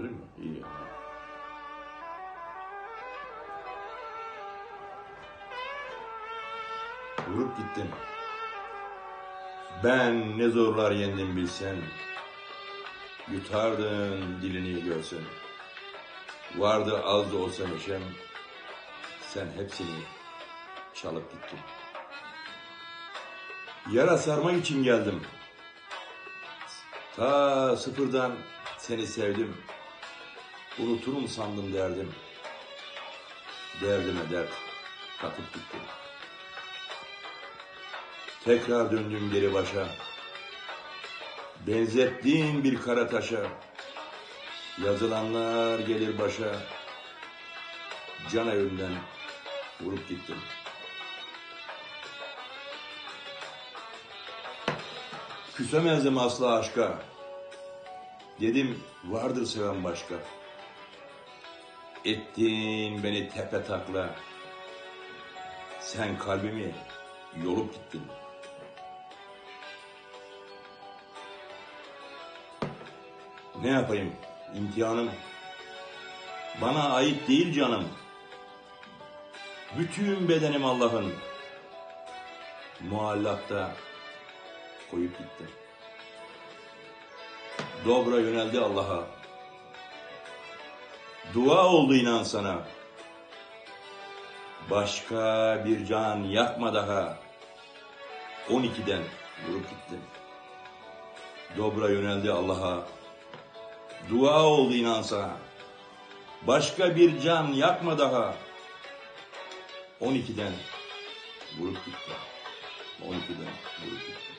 Öyle mi? İyi ya. Vurup gittin. Ben ne zorlar yendim bilsen. Yutardın dilini görsen. Vardı az da olsa neşem. Sen hepsini çalıp gittin. Yara sarmak için geldim. Ta sıfırdan seni sevdim. Unuturum sandım derdim. Derdime dert katıp gittim. Tekrar döndüm geri başa. Benzettiğin bir kara taşa. Yazılanlar gelir başa. Can evimden vurup gittim. Küsemezdim asla aşka. Dedim vardır seven başka. Ettin beni tepe takla. Sen kalbimi yolup gittin. Ne yapayım? İmtihanım. Bana ait değil canım. Bütün bedenim Allah'ın. Muallakta koyup gitti. Dobra yöneldi Allah'a. Dua oldu inan sana. Başka bir can yakma daha. 12'den vurup gittim. Dobra yöneldi Allah'a. Dua oldu inan sana. Başka bir can yakma daha. 12'den vurup gitti. 12'den vurup gitti.